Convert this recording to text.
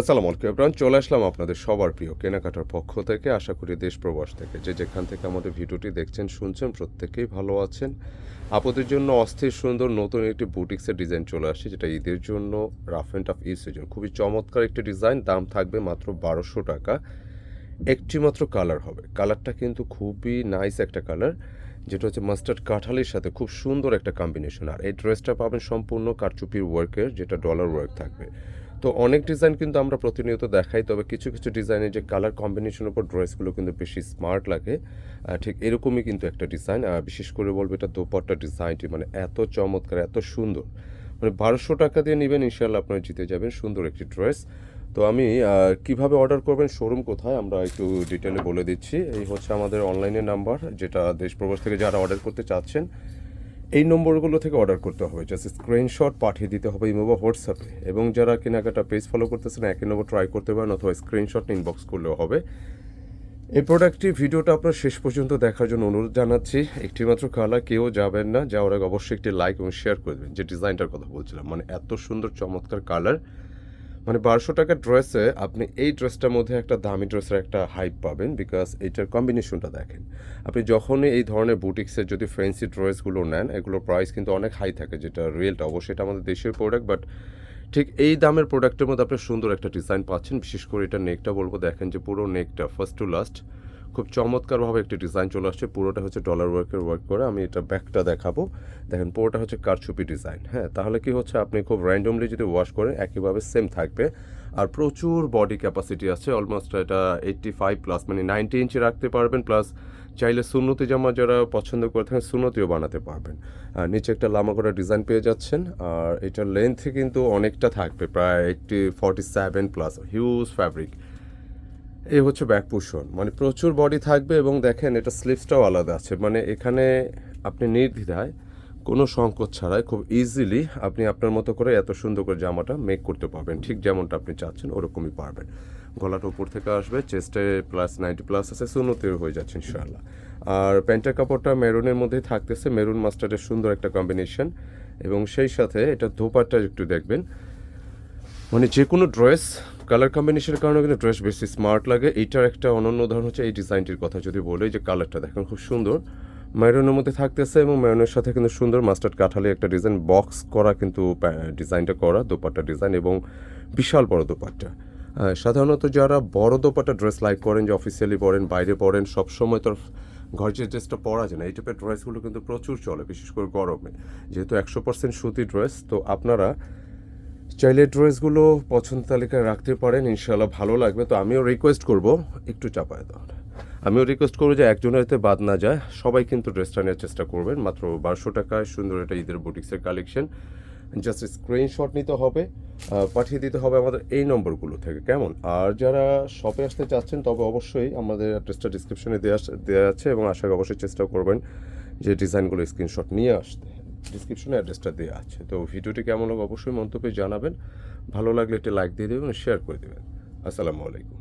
আসসালামু আলাইকুম এবার চলে আসলাম আপনাদের সবার প্রিয় কেনাকাটার পক্ষ থেকে। আশা করি দেশ প্রবাস থেকে যে যেখান থেকে আমাদের ভিডিওটি দেখছেন, শুনছেন, প্রত্যেকেই ভালো আছেন। আপনাদের জন্য অস্থির, সুন্দর, নতুন একটি বুটিক্সের ডিজাইন চলে আসছে, যেটা ঈদের জন্য রাফ অ্যান্ড টাফ ইউজের জন্য। খুবই চমৎকার একটি ডিজাইন, দাম থাকবে মাত্র বারোশো টাকা। একটি মাত্র কালার হবে। কালারটা কিন্তু খুবই নাইস একটা কালার, যেটা হচ্ছে মাস্টার্ড কাঁঠালের সাথে খুব সুন্দর একটা কম্বিনেশন। আর এই ড্রেসটা পাবেন সম্পূর্ণ কারচুপির ওয়ার্কের যেটা ডলার ওয়ার্ক থাকবে। তো অনেক ডিজাইন কিন্তু আমরা প্রতিনিয়ত দেখাই, তবে কিছু কিছু ডিজাইনের যে কালার কম্বিনেশনের উপর ড্রেসগুলো কিন্তু বেশি স্মার্ট লাগে। ঠিক এরকমই কিন্তু একটা ডিজাইন বিশেষ করে বলব এটা দোপাট্টা ডিজাইনটি মানে এত চমৎকার, এত সুন্দর। মানে বারোশো টাকা দিয়ে নেবেন ইনশাল্লাহ আপনারা জিতে যাবেন সুন্দর একটি ড্রেস তো আমি কীভাবে অর্ডার করবেন শোরুম কোথায়, আমরা একটু ডিটেলে বলে দিচ্ছি। এই হচ্ছে আমাদের অনলাইনের নাম্বার যেটা দেশ প্রবাস থেকে যারা অর্ডার করতে চাচ্ছেন এই নম্বরগুলো থেকে অর্ডার করতে হবে। জাস্ট স্ক্রিনশট পাঠিয়ে দিতে হবে ইমো বা হোয়াটসঅ্যাপে এবং যারা কেনাকাটা পেজ ফলো করতেছেন একই নম্বর ট্রাই করতে পারেন অথবা স্ক্রিনশট ইনবক্স করলেও হবে। এই প্রোডাক্টটি ভিডিওটা আপনার শেষ পর্যন্ত দেখার জন্য অনুরোধ জানাচ্ছি। একটি মাত্র কালার কেউ যাবেন না। যাওয়ার আগে অবশ্যই একটি লাইক এবং শেয়ার করে দেবেন। যে ডিজাইনটার কথা বলছিলাম মানে এত সুন্দর চমৎকার কালার মানে বারোশো টাকার ড্রেসে আপনি এই ড্রেসটার মধ্যে একটা দামি ড্রেসের একটা হাইপ পাবেন বিকজ এইটার কম্বিনেশনটা দেখেন। আপনি যখনই এই ধরনের বুটিক্সের যদি ফ্যান্সি ড্রেসগুলো নেন, এগুলোর প্রাইস কিন্তু অনেক হাই থাকে, যেটা রিয়েলটা অবশ্যই এটা আমাদের দেশের প্রোডাক্ট বাট ঠিক এই দামের প্রোডাক্টের মধ্যে আপনি সুন্দর একটা ডিজাইন পাচ্ছেন। বিশেষ করে এটা নেকটা বলব, দেখেন যে পুরো নেকটা ফার্স্ট টু লাস্ট খুব চমৎকারভাবে একটি ডিজাইন চলে আসছে। পুরোটা হচ্ছে ডলার ওয়ার্কের ওয়ার্ক করে। আমি এটা ব্যাকটা দেখাবো। দেখেন, পুরোটা হচ্ছে কারচুপি ডিজাইন। হ্যাঁ তাহলে কি হচ্ছে? আপনি খুব র্যান্ডমলি যদি ওয়াশ করেন, একইভাবে সেম থাকবে। আর প্রচুর বডি ক্যাপাসিটি আছে। অলমোস্ট এটা এইট্টি ফাইভ প্লাস মানে নাইনটি ইঞ্চি রাখতে পারবেন। প্লাস চাইলে সুন্নতি জামা যারা পছন্দ করে থাকেন, সুন্নতিও বানাতে পারবেন। আর নিচে একটা লামা করা ডিজাইন পেয়ে যাচ্ছেন। আর এটার লেন্থ কিন্তু অনেকটা থাকবে। প্রায় eighty forty seven plus huge fabric এই হচ্ছে ব্যাক পুশন মানে প্রচুর বডি থাকবে এবং দেখেন এটা স্লিভসটাও আলাদা আছে। মানে এখানে আপনি নির্দ্বিধায় কোনো সংকোচ ছাড়াই খুব ইজিলি আপনি আপনার মতো করে এত সুন্দর করে জামাটা মেক করতে পারবেন। ঠিক যেমনটা আপনি চাচ্ছেন, ওরকমই পারবেন। গলাটা উপর থেকে আসবে চেস্টে প্লাস নাইনটি প্লাস আছে সুন্নতের হয়ে যাচ্ছে ইনশাআল্লাহ। আর প্যান্টের কাপড়টা মেরুনের মধ্যেই থাকতেছে। মেরুন মাস্টারের সুন্দর একটা কম্বিনেশন এবং সেই সাথে এটা ধোপারটা একটু দেখবেন। মানে যে কোনো ড্রেস কালার কম্বিনেশনের কারণে কিন্তু ড্রেস বেশি স্মার্ট লাগে। এইটার একটা অনন্য উদাহরণ হচ্ছে এই ডিজাইনটির কথা যদি বলি যে কালারটা দেখেন খুব সুন্দর। মেরুনের মধ্যে থাকতেছে এবং মেরুনের সাথে কিন্তু সুন্দর মাস্টার্ড কাঠালি একটা ডিজাইন বক্স করা কিন্তু ডিজাইনটা করা দোপাট্টা ডিজাইন এবং বিশাল বড় দোপাট্টা। সাধারণত যারা বড় দোপাট্টা ড্রেস লাইক করেন যে অফিসিয়ালি পরেন, বাইরে পরেন, সবসময় তো ঘর যে ড্রেসটা পরা যায় না, এই টাইপের ড্রেসগুলো কিন্তু প্রচুর চলে, বিশেষ করে গরমে। যেহেতু একশো পার্সেন্ট সুতি ড্রেস তো আপনারা চাইলে ড্রেসগুলো পছন্দ তালিকায় রাখতে পারেন ইনশাল্লাহ ভালো লাগবে। তো আমিও রিকোয়েস্ট করব, একটু চাপায় দেওয়ার আমিও রিকোয়েস্ট করব যে একজনের এতে বাদ না যায়, সবাই কিন্তু ড্রেসটা নেওয়ার চেষ্টা করবেন। মাত্র বারোশো টাকায় সুন্দর একটা ঈদের বুটিক্সের কালেকশন জাস্ট স্ক্রিনশট নিতে হবে পাঠিয়ে দিতে হবে আমাদের এই নম্বরগুলো থেকে, কেমন? আর যারা শপে আসতে চাচ্ছেন, তবে অবশ্যই আমাদের অ্যাড্রেসটা ডিসক্রিপশনে দেওয়া দেওয়া আছে এবং আশা করি অবশ্যই চেষ্টা করবেন যে ডিজাইনগুলো স্ক্রিনশট নিয়ে আসতে। ডিসক্রিপশনে অ্যাড্রেসটা দেওয়া আছে। তো ভিডিওটি কেমন হোক অবশ্যই মন্তব্যে জানাবেন। ভালো লাগলে একটি লাইক দিয়ে দেবেন শেয়ার করে দেবেন। আসসালামু আলাইকুম।